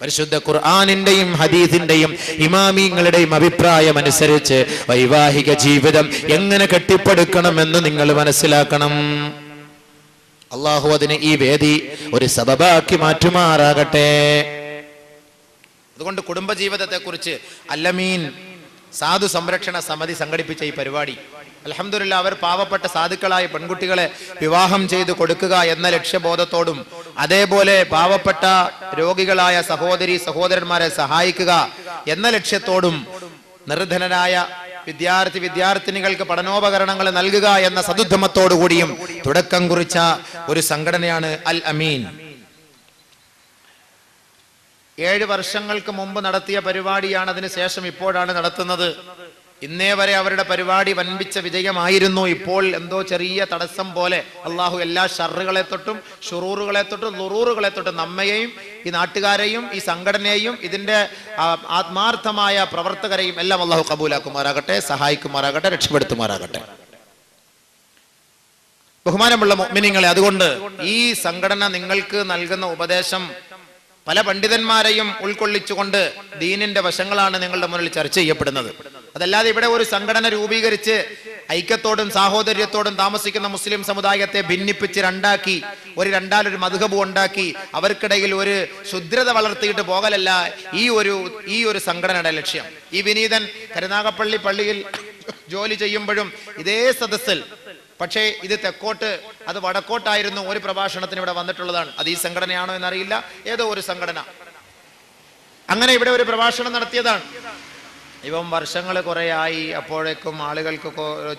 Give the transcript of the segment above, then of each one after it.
പരിശുദ്ധ ഖുർആാനിന്റെയും ഹദീസിന്റെയും ഇമാമിങ്ങളുടെയും അഭിപ്രായം അനുസരിച്ച് വൈവാഹിക ജീവിതം എങ്ങനെ കെട്ടിപ്പടുക്കണമെന്ന് നിങ്ങൾ മനസ്സിലാക്കണം. അള്ളാഹു അതിന് ഈ വേദി ഒരു സബബാക്കി മാറ്റുമാറാകട്ടെ. അതുകൊണ്ട് കുടുംബജീവിതത്തെ കുറിച്ച് അല്ലമീൻ സാധു സംരക്ഷണ സമിതി സംഘടിപ്പിച്ച ഈ പരിപാടി അലഹമില്ല അവർ പാവപ്പെട്ട സാധുക്കളായ പെൺകുട്ടികളെ വിവാഹം ചെയ്തു കൊടുക്കുക എന്ന ലക്ഷ്യബോധത്തോടും അതേപോലെ പാവപ്പെട്ട രോഗികളായ സഹോദരി സഹോദരന്മാരെ സഹായിക്കുക എന്ന ലക്ഷ്യത്തോടും നിർധനരായ വിദ്യാർത്ഥി വിദ്യാർത്ഥിനികൾക്ക് പഠനോപകരണങ്ങൾ നൽകുക എന്ന സതുദ്ധമത്തോടു കൂടിയും തുടക്കം കുറിച്ച ഒരു സംഘടനയാണ് അൽ അമീൻ. ഏഴ് വർഷങ്ങൾക്ക് മുമ്പ് നടത്തിയ പരിപാടിയാണ് അതിന് ശേഷം ഇപ്പോഴാണ് നടത്തുന്നത്. ഇന്നേ വരെ അവരുടെ പരിപാടി വൻപിച്ച വിജയമായിരുന്നു. ഇപ്പോൾ എന്തോ ചെറിയ തടസ്സം പോലെ അള്ളാഹു എല്ലാ ഷറുകളെ തൊട്ടും ഷുറൂറുകളെ തൊട്ടും ലുറൂറുകളെ തൊട്ടും നമ്മയെയും ഈ നാട്ടുകാരെയും ഈ സംഘടനയെയും ഇതിന്റെ ആത്മാർത്ഥമായ പ്രവർത്തകരെയും എല്ലാം അള്ളാഹു കബൂലാക്കുമാറാകട്ടെ സഹായിക്കുമാറാകട്ടെ രക്ഷപ്പെടുത്തുമാറാകട്ടെ. ബഹുമാനമുള്ള മിനിങ്ങളെ അതുകൊണ്ട് ഈ സംഘടന നിങ്ങൾക്ക് നൽകുന്ന ഉപദേശം പല പണ്ഡിതന്മാരെയും ഉൾക്കൊള്ളിച്ചുകൊണ്ട് ദീനിന്റെ വശങ്ങളാണ് നിങ്ങളുടെ മുന്നിൽ ചർച്ച ചെയ്യപ്പെടുന്നത്. അതല്ലാതെ ഇവിടെ ഒരു സംഘടന രൂപീകരിച്ച് ഐക്യത്തോടും സാഹോദര്യത്തോടും താമസിക്കുന്ന മുസ്ലിം സമുദായത്തെ ഭിന്നിപ്പിച്ച് രണ്ടാക്കി ഒരു രണ്ടാലൊരു മധുഹബു ഉണ്ടാക്കി അവർക്കിടയിൽ ഒരു ശുദ്രത വളർത്തിയിട്ട് പോകലല്ല ഈ ഒരു ഈ ഒരു സംഘടനയുടെ ലക്ഷ്യം. ഈ വിനീതൻ കരുനാഗപ്പള്ളി പള്ളിയിൽ ജോലി ചെയ്യുമ്പോഴും ഇതേ സദസ്സിൽ പക്ഷേ ഇത് തെക്കോട്ട് അത് വടക്കോട്ടായിരുന്നു ഒരു പ്രഭാഷണത്തിന് ഇവിടെ വന്നിട്ടുള്ളതാണ്. അത് ഈ സംഘടനയാണോ എന്നറിയില്ല ഏതോ ഒരു സംഘടന. അങ്ങനെ ഇവിടെ ഒരു പ്രഭാഷണം നടത്തിയതാണ്. ഇവൻ വർഷങ്ങൾ കുറേയായി. അപ്പോഴേക്കും ആളുകൾക്ക്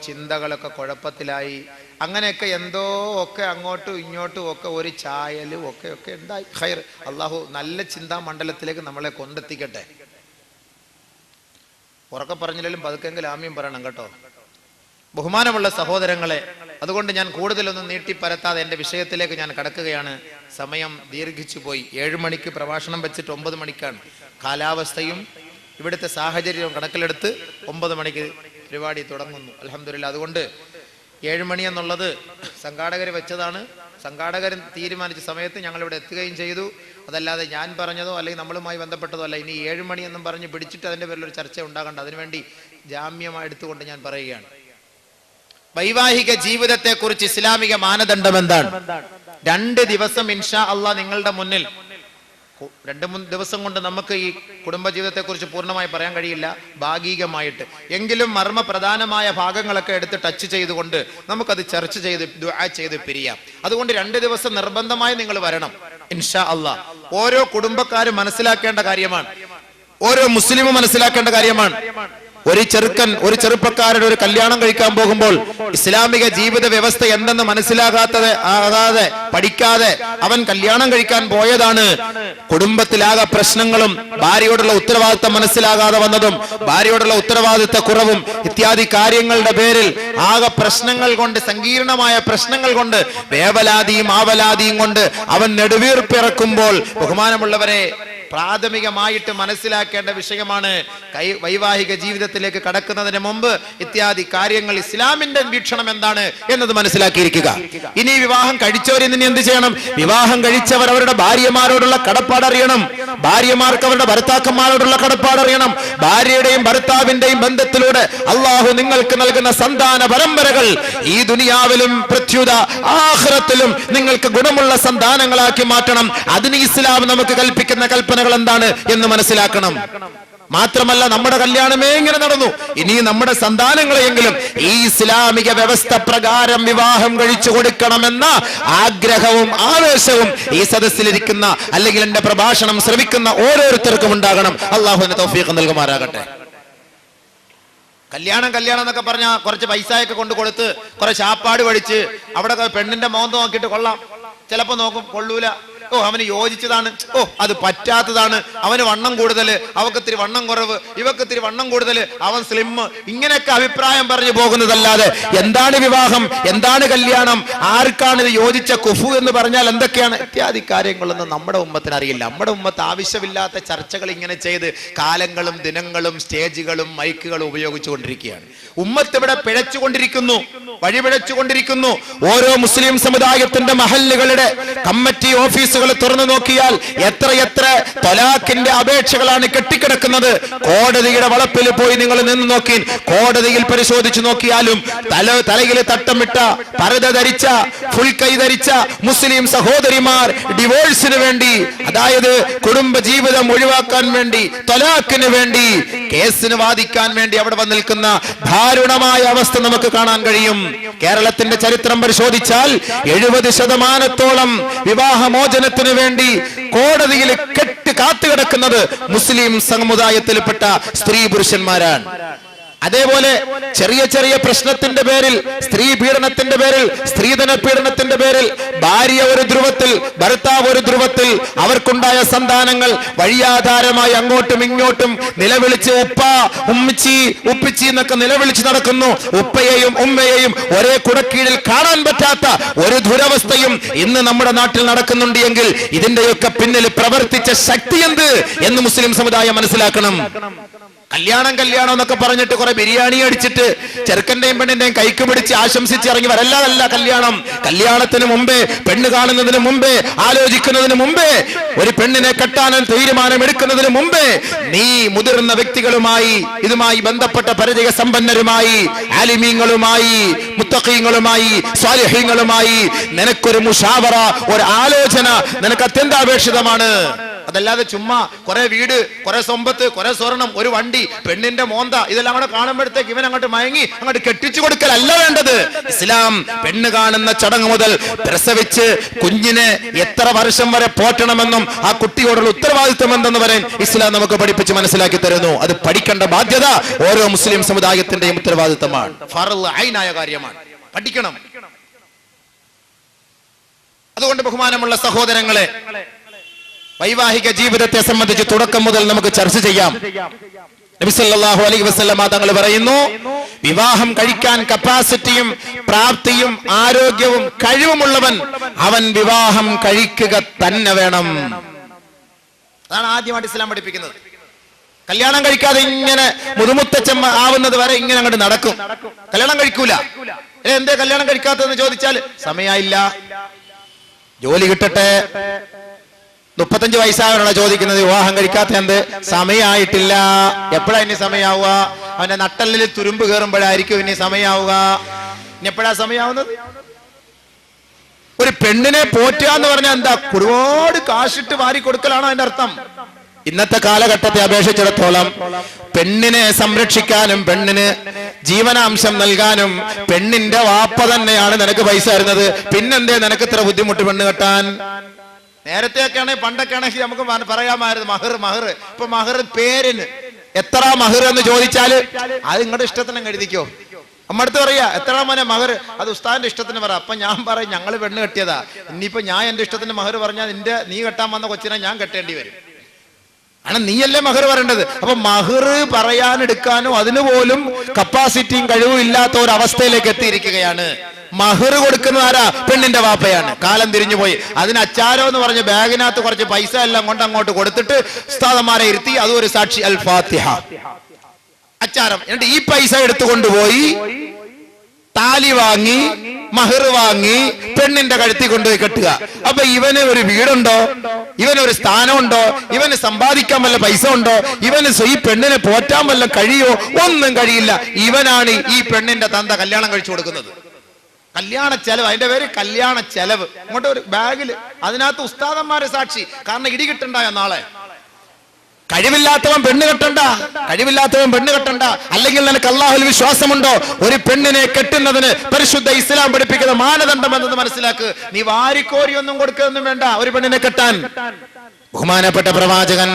ചിന്തകളൊക്കെ കുഴപ്പത്തിലായി. അങ്ങനെയൊക്കെ എന്തോ ഒക്കെ അങ്ങോട്ടും ഇങ്ങോട്ടും ഒക്കെ ഒരു ചായലും ഒക്കെ ഒക്കെ ഉണ്ടായി ഹൈർ അള്ളാഹു നല്ല ചിന്താ മണ്ഡലത്തിലേക്ക് നമ്മളെ കൊണ്ടെത്തിക്കട്ടെ. ഉറക്കെ പറഞ്ഞില്ലെങ്കിലും പതുക്കെങ്കിലും ആമ്യം പറയണം കേട്ടോ. ബഹുമാനമുള്ള സഹോദരങ്ങളെ അതുകൊണ്ട് ഞാൻ കൂടുതലൊന്നും നീട്ടിപ്പരത്താതെ എന്റെ വിഷയത്തിലേക്ക് ഞാൻ കടക്കുകയാണ്. സമയം ദീർഘിച്ചു പോയി ഏഴ് മണിക്ക് പ്രഭാഷണം വെച്ചിട്ട് ഒമ്പത് മണിക്കാണ്. കാലാവസ്ഥയും ഇവിടുത്തെ സാഹചര്യം കണക്കിലെടുത്ത് ഒമ്പത് മണിക്ക് പരിപാടി തുടങ്ങുന്നു. അലഹമില്ല അതുകൊണ്ട് ഏഴുമണി എന്നുള്ളത് സംഘാടകർ വെച്ചതാണ്. സംഘാടകർ തീരുമാനിച്ച സമയത്ത് ഞങ്ങൾ ഇവിടെ എത്തുകയും ചെയ്തു. അതല്ലാതെ ഞാൻ പറഞ്ഞതോ അല്ലെങ്കിൽ നമ്മളുമായി ബന്ധപ്പെട്ടതോ അല്ല. ഇനി ഏഴുമണി എന്നും പറഞ്ഞ് പിടിച്ചിട്ട് അതിന്റെ പേരിൽ ഒരു ചർച്ച ഉണ്ടാകേണ്ട. അതിനുവേണ്ടി ജാമ്യമായി എടുത്തുകൊണ്ട് ഞാൻ പറയുകയാണ്. വൈവാഹിക ജീവിതത്തെ കുറിച്ച് ഇസ്ലാമിക മാനദണ്ഡം എന്താണ്? രണ്ട് ദിവസം ഇൻഷാ അള്ളാ നിങ്ങളുടെ മുന്നിൽ രണ്ട് മൂന്ന് ദിവസം കൊണ്ട് നമുക്ക് ഈ കുടുംബജീവിതത്തെ കുറിച്ച് പൂർണമായി പറയാൻ കഴിയില്ല. ഭാഗികമായിട്ട്. എങ്കിലും മർമ്മ പ്രധാനമായ ഭാഗങ്ങളൊക്കെ എടുത്ത് ടച്ച് ചെയ്തുകൊണ്ട് നമുക്കത് ചർച്ച ചെയ്ത് ദുആ ചെയ്ത് പിരിയാം. അതുകൊണ്ട് രണ്ട് ദിവസം നിർബന്ധമായി നിങ്ങൾ വരണം. ഇൻഷാ അള്ളാഹ് ഓരോ കുടുംബക്കാരും മനസ്സിലാക്കേണ്ട കാര്യമാണ്. ഓരോ മുസ്ലിമും മനസ്സിലാക്കേണ്ട കാര്യമാണ്. ഒരു ചെറുക്കൻ ഒരു ചെറുപ്പക്കാരുടെ ഒരു കല്യാണം കഴിക്കാൻ പോകുമ്പോൾ ഇസ്ലാമിക ജീവിത വ്യവസ്ഥ എന്തെന്ന് മനസ്സിലാകാത്തത് ആകാതെ പഠിക്കാതെ അവൻ കല്യാണം കഴിക്കാൻ പോയതാണ്. കുടുംബത്തിലാകെ പ്രശ്നങ്ങളും ഭാര്യയോടുള്ള ഉത്തരവാദിത്തം മനസ്സിലാകാതെ വന്നതും ഭാര്യയോടുള്ള ഉത്തരവാദിത്ത കുറവും ഇത്യാദി കാര്യങ്ങളുടെ പേരിൽ ആകെ പ്രശ്നങ്ങൾ കൊണ്ട് സങ്കീർണമായ പ്രശ്നങ്ങൾ കൊണ്ട് വേവലാതിയും ആവലാതിയും കൊണ്ട് അവൻ നെടുവീർപ്പിറക്കുമ്പോൾ ബഹുമാനമുള്ളവരെ പ്രാഥമികമായിട്ട് മനസ്സിലാക്കേണ്ട വിഷയമാണ് കൈ വൈവാഹിക ജീവിതത്തിലേക്ക് കടക്കുന്നതിന് മുമ്പ് ഇത്യാദി കാര്യങ്ങൾ ഇസ്ലാമിന്റെ വീക്ഷണം എന്താണ് എന്നത് മനസ്സിലാക്കിയിരിക്കുക. ഇനി വിവാഹം കഴിച്ചവരിൽ നിന്ന് എന്ത് ചെയ്യണം? വിവാഹം കഴിച്ചവർ അവരുടെ ഭാര്യമാരോടുള്ള കടപ്പാട് അറിയണം. ഭാര്യമാർക്ക് അവരുടെ ഭർത്താക്കന്മാരോടുള്ള കടപ്പാട് അറിയണം. ഭാര്യയുടെയും ഭർത്താവിന്റെയും ബന്ധത്തിലൂടെ അള്ളാഹു നിങ്ങൾക്ക് നൽകുന്ന സന്താന പരമ്പരകൾ ഈ ദുനിയാവിലും പ്രത്യുത ആഹ്റത്തിലും നിങ്ങൾക്ക് ഗുണമുള്ള സന്താനങ്ങളാക്കി മാറ്റണം. അതിന് ഇസ്ലാം നമുക്ക് കൽപ്പിക്കുന്ന കൽപ്പനകൾ എന്താണ് എന്ന് മനസ്സിലാക്കണം. മാത്രമല്ല നമ്മുടെ കല്യാണമേ ഇങ്ങനെ നടന്നു. ഇനി നമ്മുടെ സന്താനങ്ങളെയെങ്കിലും ഈ ഇസ്ലാമിക വ്യവസ്ഥ പ്രകാരം വിവാഹം കഴിച്ചു കൊടുക്കണമെന്ന ആഗ്രഹവും ആവേശവും ഈ സദസ്സിലിരിക്കുന്ന അല്ലെങ്കിൽ എന്റെ പ്രഭാഷണം ശ്രമിക്കുന്ന ഓരോരുത്തർക്കും ഉണ്ടാകണം. അള്ളാഹുവിന്റെ തൗഫീഖ് നൽകുമാറാകട്ടെ. കല്യാണം കല്യാണം എന്നൊക്കെ പറഞ്ഞാൽ കുറച്ച് പൈസയൊക്കെ കൊണ്ട് കൊടുത്ത് കുറെ ശാപ്പാട് പഠിച്ച് അവിടെ പെണ്ണിന്റെ മോന്ത് നോക്കിയിട്ട് കൊള്ളാം. ചിലപ്പോ നോക്കും കൊള്ളൂല. ഓ അവന് യോജിച്ചതാണ്. ഓ അത് പറ്റാത്തതാണ്. അവന് വണ്ണം കൂടുതൽ അവക്കത്തിരി വണ്ണം കുറവ് ഇവക്കത്തിരി വണ്ണം കൂടുതൽ അവൻ സ്ലിം ഇങ്ങനെയൊക്കെ അഭിപ്രായം പറഞ്ഞു പോകുന്നതല്ലാതെ എന്താണ് വിവാഹം? എന്താണ് കല്യാണം? ആർക്കാണ് ഇത് യോജിച്ച കുഫു എന്ന് പറഞ്ഞാൽ എന്തൊക്കെയാണ്? ഇത്യാദി കാര്യങ്ങളൊന്നും നമ്മുടെ ഉമ്മത്തിന് അറിയില്ല. നമ്മുടെ ഉമ്മത്ത് ആവശ്യമില്ലാത്ത ചർച്ചകൾ ഇങ്ങനെ ചെയ്ത് കാലങ്ങളും ദിനങ്ങളും സ്റ്റേജുകളും മൈക്കുകളും ഉപയോഗിച്ചുകൊണ്ടിരിക്കുകയാണ്. ഉമ്മത്ത് ഇവിടെ പിഴച്ചുകൊണ്ടിരിക്കുന്നു. വഴിപിഴച്ചുകൊണ്ടിരിക്കുന്നു. ഓരോ മുസ്ലിം സമുദായത്തിന്റെ മഹല്ലുകളുടെ കമ്മിറ്റി ഓഫീസുകൾ തുറന്നു നോക്കിയാൽ എത്ര എത്ര തൊലാഖിന്റെ അപേക്ഷകളാണ് കെട്ടിക്കിടക്കുന്നത്. കോടതിയുടെ വളപ്പിൽ പോയി നിങ്ങൾ നിന്ന് നോക്കി കോടതിയിൽ പരിശോധിച്ചു നോക്കിയാലും തല തലയിൽ തട്ടമിട്ട പരത ധരിച്ച ഫുൾ കൈ ധരിച്ച മുസ്ലിം സഹോദരിമാർ ഡിവോഴ്സിന് വേണ്ടി അതായത് കുടുംബ ജീവിതം ഒഴിവാക്കാൻ വേണ്ടി തൊലാഖിന് വേണ്ടി കേസിന് വാദിക്കാൻ വേണ്ടി അവിടെ വന്ന് നിൽക്കുന്ന ദാരുണമായ അവസ്ഥ നമുക്ക് കാണാൻ കഴിയും. കേരളത്തിന്റെ ചരിത്രം പരിശോധിച്ചാൽ എഴുപത് ശതമാനത്തോളം വിവാഹമോചനത്തിന് വേണ്ടി കോടതിയിൽ കെട്ട് കാത്തുകിടക്കുന്നത് മുസ്ലിം സമുദായത്തിൽപ്പെട്ട സ്ത്രീ പുരുഷന്മാരാണ്. അതേപോലെ ചെറിയ ചെറിയ പ്രശ്നത്തിന്റെ പേരിൽ സ്ത്രീ പീഡനത്തിന്റെ പേരിൽ സ്ത്രീധന പീഡനത്തിന്റെ പേരിൽ ഭാര്യ ഒരു ധ്രുവത്തിൽ ഭർത്താവ് ഒരു ധ്രുവത്തിൽ അവർക്കുണ്ടായ സന്താനങ്ങൾ വഴിയാധാരമായി അങ്ങോട്ടും ഇങ്ങോട്ടും നിലവിളിച്ച് ഉപ്പ ഉമ്മിച്ചി ഉപ്പിച്ചി എന്നൊക്കെ നിലവിളിച്ച് നടക്കുന്നു. ഉപ്പയെയും ഉമ്മയെയും ഒരേ കുടക്കീഴിൽ കാണാൻ പറ്റാത്ത ഒരു ദുരവസ്ഥയും ഇന്ന് നമ്മുടെ നാട്ടിൽ നടക്കുന്നുണ്ട് എങ്കിൽ ഇതിന്റെയൊക്കെ പിന്നിൽ പ്രവർത്തിച്ച ശക്തി എന്ത് എന്ന് മുസ്ലിം സമുദായം മനസ്സിലാക്കണം. കല്യാണം കല്യാണം എന്നൊക്കെ പറഞ്ഞിട്ട് കുറെ ബിരിയാണി അടിച്ചിട്ട് ചെറുക്കന്റെയും പെണ്ണിന്റെയും കൈക്ക് പിടിച്ച് ആശംസിച്ച് ഇറങ്ങി വരല്ലാതല്ല കല്യാണം. കല്യാണത്തിന് മുമ്പേ പെണ്ണ് കാണുന്നതിന് മുമ്പേ ആലോചിക്കുന്നതിന് മുമ്പേ ഒരു പെണ്ണിനെ കെട്ടാനും തീരുമാനം എടുക്കുന്നതിന് മുമ്പേ നീ മുതിർന്ന വ്യക്തികളുമായി ഇതുമായി ബന്ധപ്പെട്ട പരിചയ സമ്പന്നരുമായി ആലിമീങ്ങളുമായി മുത്തഖീങ്ങളുമായി സ്വാലിഹീങ്ങളുമായി നിനക്കൊരു മുഷാവറ ഒരു ആലോചന നിനക്ക് അത്യന്താപേക്ഷിതമാണ്. അതല്ലാതെ ചുമ്മാ കുറെ വീട് കുറെ സമ്പത്ത് കുറെ സ്വർണം ഒരു വണ്ടി പെണ്ണിന്റെ മോന്ത ഇതെല്ലാം കൂടെ കാണുമ്പോഴത്തേക്ക് ഇവൻ അങ്ങോട്ട് മയങ്ങി അങ്ങോട്ട് കെട്ടിച്ചു കൊടുക്കലല്ല വേണ്ടത്. ഇസ്ലാം പെണ്ണ് കാണുന്ന ചടങ്ങ് മുതൽ പ്രസവിച്ച് കുഞ്ഞിനെ എത്ര വർഷം വരെ പോറ്റണമെന്നും ആ കുട്ടിയോടുള്ള ഉത്തരവാദിത്വം എന്തെന്ന് വരെ ഇസ്ലാം നമുക്ക് പഠിപ്പിച്ച് മനസ്സിലാക്കി തരുന്നു. അത് പഠിക്കേണ്ട ബാധ്യത ഓരോ മുസ്ലിം സമുദായത്തിന്റെയും ഉത്തരവാദിത്തമാണ്. ഐനായ കാര്യമാണ്. പഠിക്കണം. അതുകൊണ്ട് ബഹുമാനമുള്ള സഹോദരങ്ങളെ വൈവാഹിക ജീവിതത്തെ സംബന്ധിച്ച് തുടക്കം മുതൽ നമുക്ക് ചർച്ച ചെയ്യാം. നബിസല്ലാഹു അലൈഹി വസല്ലമ തങ്ങൾ പറയുന്നു വിവാഹം കഴിക്കാൻ കപ്പാസിറ്റിയും പ്രാപ്തിയും ആരോഗ്യവും കഴിവുമുള്ളവൻ അവൻ വിവാഹം കഴിക്കുക തന്നെ വേണം. അതാണ് ആദ്യമായിട്ട് ഇസ്ലാം പഠിപ്പിക്കുന്നത്. കല്യാണം കഴിക്കാതെ ഇങ്ങനെ മുതുമുത്തച്ഛമ്മ ആവുന്നത് വരെ ഇങ്ങനെ അങ്ങോട്ട് നടക്കും. കല്യാണം കഴിക്കൂല. എന്തേ കല്യാണം കഴിക്കാത്തതെന്ന് ചോദിച്ചാൽ സമയമില്ല ജോലി കിട്ടട്ടെ. മുപ്പത്തഞ്ച് വയസ്സായവനാണ് ചോദിക്കുന്നത് വിവാഹം കഴിക്കാത്ത എന്ത്? സമയമായിട്ടില്ല എപ്പോഴാ ഇനി സമയാവുക? അവന്റെ നട്ടലിൽ തുരുമ്പ് കയറുമ്പോഴായിരിക്കും ഇനി സമയാവുക. ഇനി എപ്പോഴാ സമയാവുന്നത്? ഒരു പെണ്ണിനെ പോറ്റുക എന്ന് പറഞ്ഞാൽ എന്താ? ഒരുപാട് കാശിട്ട് വാരി കൊടുക്കലാണോ അതിന്റെ അർത്ഥം? ഇന്നത്തെ കാലഘട്ടത്തെ അപേക്ഷിച്ചിടത്തോളം പെണ്ണിനെ സംരക്ഷിക്കാനും പെണ്ണിന് ജീവനാംശം നൽകാനും പെണ്ണിന്റെ വാപ്പ തന്നെയാണ് നിനക്ക് പൈസ തരുന്നത്. പിന്നെന്തേ നിനക്ക് ഇത്ര ബുദ്ധിമുട്ട് പെണ്ണ് കെട്ടാൻ? നേരത്തെയൊക്കെ ആണെങ്കിൽ പണ്ടൊക്കെ ആണെങ്കിൽ നമുക്ക് പറയാമായിരുന്നു മഹർ മഹർ. ഇപ്പൊ മഹർ പേരിന്. എത്ര മഹർ എന്ന് ചോദിച്ചാൽ അത് നിങ്ങളുടെ ഇഷ്ടത്തിന് എഴുതിക്കോ. നമ്മടുത്ത് പറയാ എത്ര മോനെ മഹർ? അത് ഉസ്താദിന്റെ ഇഷ്ടത്തിന് പറ. അപ്പൊ ഞാൻ പറയും ഞങ്ങൾ പെണ്ണ് കെട്ടിയതാ. ഇനിയിപ്പോ ഞാൻ എന്റെ ഇഷ്ടത്തിന് മഹർ പറഞ്ഞാൽ നിന്റെ നീ കെട്ടാൻ വന്ന കൊച്ചിനെ ഞാൻ കെട്ടേണ്ടി വരും. ആണ് നീയല്ലേ മഹർ പറയേണ്ടത്? അപ്പൊ മഹർ പറയാനെടുക്കാനും അതിന് പോലും കപ്പാസിറ്റിയും കഴിവും ഇല്ലാത്ത ഒരു അവസ്ഥയിലേക്ക് എത്തിയിരിക്കുകയാണ്. മഹർ കൊടുക്കുന്ന ആരാ? പെണ്ണിന്റെ വാപ്പയാണ്. കാലം തിരിഞ്ഞു പോയി. അതിന് അച്ചാരോ എന്ന് പറഞ്ഞ് ബാഗിനകത്ത് കുറച്ച് പൈസ എല്ലാം കൊണ്ട് അങ്ങോട്ട് കൊടുത്തിട്ട് ഉസ്താദന്മാരെ ഇരുത്തി. അതും ഒരു സാക്ഷി അൽ ഫാത്തിഹ. അച്ചാരം. എന്നിട്ട് ഈ പൈസ എടുത്തുകൊണ്ടുപോയി താലി വാങ്ങി മഹർ വാങ്ങി പെണ്ണിന്റെ കഴുത്തി കൊണ്ടുപോയി കെട്ടുക. അപ്പൊ ഇവന് ഒരു വീടുണ്ടോ? ഇവന് ഒരു സ്ഥാനമുണ്ടോ? ഇവന് സമ്പാദിക്കാൻ വല്ല പൈസ ഉണ്ടോ? ഇവന് ഈ പെണ്ണിനെ പോറ്റാൻ വല്ല കഴിയോ? ഒന്നും കഴിയില്ല. ഇവനാണ് ഈ പെണ്ണിന്റെ തന്ത കല്യാണം കഴിച്ചു കൊടുക്കുന്നത്. കല്യാണ ചെലവ് അതിന്റെ പേര് കല്യാണ ചെലവ്. ഇങ്ങോട്ട് ഒരു ബാഗിൽ അതിനകത്ത് ഉസ്താദന്മാരെ സാക്ഷി. കാരണം ഇടി കിട്ടണ്ടായ നാളെ? കഴിവില്ലാത്തവൻ പെണ്ണ് കെട്ടണ്ട. കഴിവില്ലാത്തവൻ പെണ്ണ് കെട്ടണ്ട. അല്ലെങ്കിൽ നിനക്ക് അള്ളാഹുൽ വിശ്വാസമുണ്ടോ? ഒരു പെണ്ണിനെ കെട്ടുന്നതിന് പരിശുദ്ധ ഇസ്ലാം പഠിപ്പിക്കുന്ന മാനദണ്ഡം എന്നത് മനസ്സിലാക്ക്. നീ വാരിക്കോരി ഒന്നും കൊടുക്കുകയൊന്നും വേണ്ട. ഒരു പെണ്ണിനെ കെട്ടാൻ. ബഹുമാനപ്പെട്ട പ്രവാചകൻ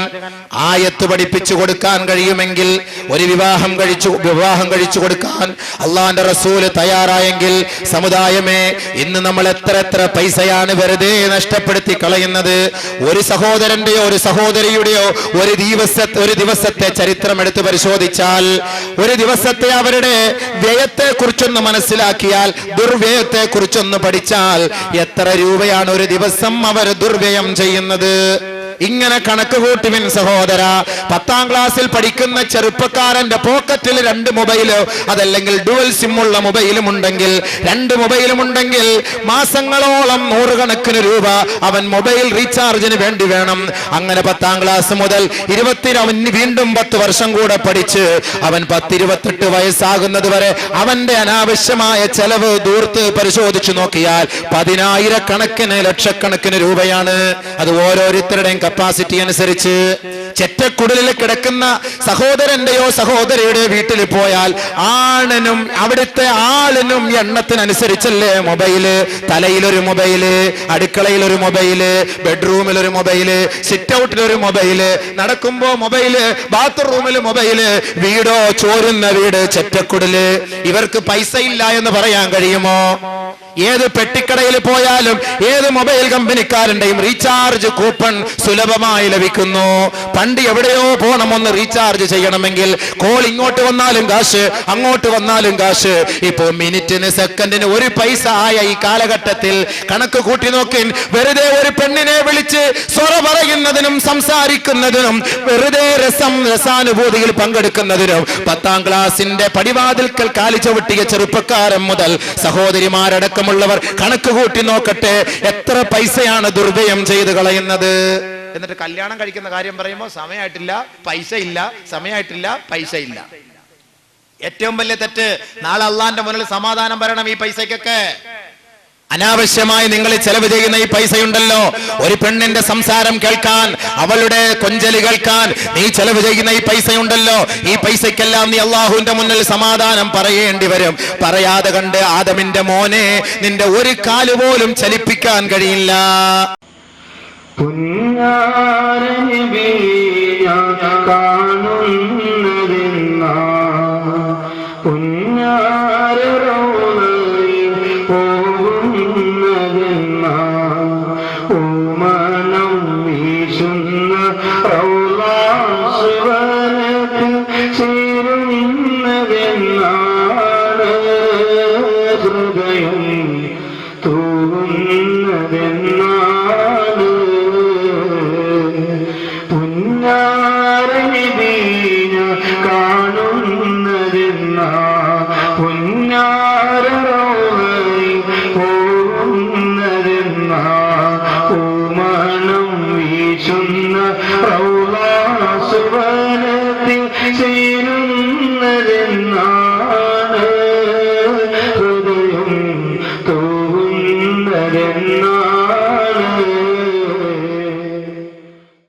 ആയത്ത് പഠിപ്പിച്ചു കൊടുക്കാൻ കഴിയുമെങ്കിൽ ഒരു വിവാഹം കഴിച്ചു വിവാഹം കഴിച്ചു കൊടുക്കാൻ അള്ളാന്റെ റസൂൽ തയ്യാറായെങ്കിൽ സമുദായമേ ഇന്ന് നമ്മൾ എത്ര എത്ര പൈസയാണ് വെറുതെ നഷ്ടപ്പെടുത്തി കളയുന്നത്? ഒരു സഹോദരന്റെയോ ഒരു സഹോദരിയുടെയോ ഒരു ദിവസ ഒരു ദിവസത്തെ ചരിത്രം എടുത്ത് പരിശോധിച്ചാൽ ഒരു ദിവസത്തെ അവരുടെ വ്യയത്തെ കുറിച്ചൊന്ന് മനസ്സിലാക്കിയാൽ ദുർവ്യയത്തെ കുറിച്ചൊന്ന് പഠിച്ചാൽ എത്ര രൂപയാണ് ഒരു ദിവസം അവർ ദുർവ്യയം ചെയ്യുന്നത്? ഇങ്ങനെ കണക്ക് കൂട്ടുവിൻ സഹോദര. പത്താം ക്ലാസ്സിൽ പഠിക്കുന്ന ചെറുപ്പക്കാരന്റെ പോക്കറ്റിൽ രണ്ട് മൊബൈലോ അതല്ലെങ്കിൽ ഡുവൽ സിം ഉള്ള മൊബൈലും ഉണ്ടെങ്കിൽ രണ്ട് മൊബൈലും ഉണ്ടെങ്കിൽ മാസങ്ങളോളം നൂറുകണക്കിന് രൂപ അവൻ മൊബൈൽ റീചാർജിന് വേണ്ടി വേണം. അങ്ങനെ പത്താം ക്ലാസ് മുതൽ ഇരുപത്തി അവൻ വീണ്ടും പത്ത് വർഷം കൂടെ പഠിച്ച് അവൻ പത്തിരുപത്തെട്ട് വയസ്സാകുന്നത് വരെ അവന്റെ അനാവശ്യമായ ചെലവ് ദൂർത്ത് പരിശോധിച്ചു നോക്കിയാൽ പതിനായിരക്കണക്കിന് ലക്ഷക്കണക്കിന് രൂപയാണ്. അത് ഓരോരുത്തരുടെയും കപ്പാസിറ്റി അനുസരിച്ച് ചെറ്റക്കുടലിൽ കിടക്കുന്ന സഹോദരന്റെയോ സഹോദരിയുടെ വീട്ടിൽ പോയാൽ ആണിനും അവിടുത്തെ ആളിനും എണ്ണത്തിനനുസരിച്ചല്ലേ മൊബൈൽ തലയിലൊരു മൊബൈൽ അടുക്കളയിലൊരു മൊബൈൽ ബെഡ്റൂമിൽ ഒരു മൊബൈൽ സിറ്റ് ഔട്ടിലൊരു മൊബൈൽ നടക്കുമ്പോ മൊബൈൽ ബാത്റൂമിൽ മൊബൈൽ വീടോ ചോരുന്ന വീട് ചെറ്റക്കുടൽ ഇവർക്ക് പൈസ ഇല്ല എന്ന് പറയാൻ കഴിയുമോ? ഏത് പെട്ടിക്കടയിൽ പോയാലും ഏത് മൊബൈൽ കമ്പനിക്കാരന്റെയും റീചാർജ് കൂപ്പൺ സുലഭമായി ലഭിക്കുന്നു. പണ്ട് എവിടെയോ പോകണം ഒന്ന് റീചാർജ് ചെയ്യണമെങ്കിൽ കോൾ ഇങ്ങോട്ട് വന്നാലും കാശ് അങ്ങോട്ട് വന്നാലും കാശ്. ഇപ്പോ മിനിറ്റിന് സെക്കൻഡിന് ഒരു പൈസ ആയ ഈ കാലഘട്ടത്തിൽ കണക്ക് കൂട്ടി നോക്കിൻ വെറുതെ ഒരു പെണ്ണിനെ വിളിച്ച് സ്വറ പറയുന്നതിനും സംസാരിക്കുന്നതിനും വെറുതെ രസം രസാനുഭൂതിയിൽ പങ്കെടുക്കുന്നതിനും പത്താം ക്ലാസിന്റെ പടിവാതിൽക്കൽ കാലി ചവിട്ടിയ ചെറുപ്പക്കാരൻ മുതൽ സഹോദരിമാരടക്കമുള്ളവർ കണക്ക് കൂട്ടി നോക്കട്ടെ എത്ര പൈസയാണ് ദുർവ്യയം ചെയ്തു കളയുന്നത്? എന്നിട്ട് കല്യാണം കഴിക്കുന്ന കാര്യം പറയുമ്പോൾ സമയമായിട്ടില്ല പൈസ ഇല്ല സമയമായിട്ടില്ല പൈസ ഇല്ല ഏറ്റവും വലിയ തെറ്റ് നാളെ അള്ളാന്റെ മുന്നിൽ സമാധാനം വരണം ഈ പൈസക്കൊക്കെ അനാവശ്യമായി നിങ്ങൾ ചെലവ് ചെയ്യുന്ന ഈ പൈസയുണ്ടല്ലോ. ഒരു പെണ്ണിന്റെ സംസാരം കേൾക്കാൻ അവളുടെ കൊഞ്ചലി കേൾക്കാൻ നീ ചെലവ് ചെയ്യുന്ന ഈ പൈസയുണ്ടല്ലോ. ഈ പൈസയ്ക്കെല്ലാം നീ അള്ളാഹുവിന്റെ മുന്നിൽ സമാധാനം പറയേണ്ടി വരും. പറയാതെ കണ്ട് ആദമിന്റെ മോനെ നിന്റെ ഒരു കാലുപോലും ചലിപ്പിക്കാൻ കഴിയില്ല. പുഞ്ഞാരനിബിയ കാണുന്നതെന്ന. പോകുന്നതെന്ന. ഓമനം No.